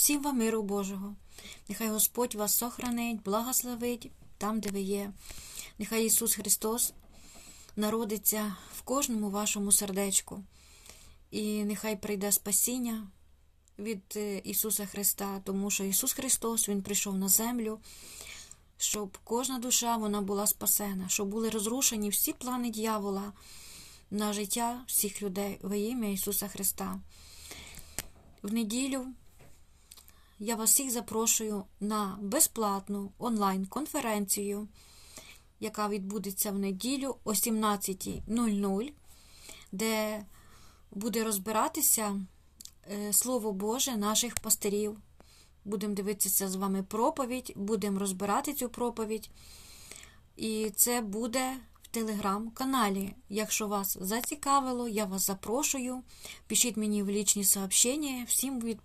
Всім вам миру Божого. Нехай Господь вас сохранить, благословить там, де ви є. Нехай Ісус Христос народиться в кожному вашому сердечку. І нехай прийде спасіння від е, Ісуса Христа, тому що Ісус Христос Він прийшов на землю, щоб кожна душа вона була спасена, щоб були розрушені всі плани дьявола на життя всіх людей во ім'я Ісуса Христа. В неділю я вас всіх запрошую на безплатну онлайн-конференцію, яка відбудеться в неділю о 17.00, де буде розбиратися е, Слово Боже наших пастирів. Будемо дивитися з вами проповідь, будемо розбирати цю проповідь. І це буде в телеграм-каналі. Якщо вас зацікавило, я вас запрошую. Пишіть мені в лічні сообщення, всім від-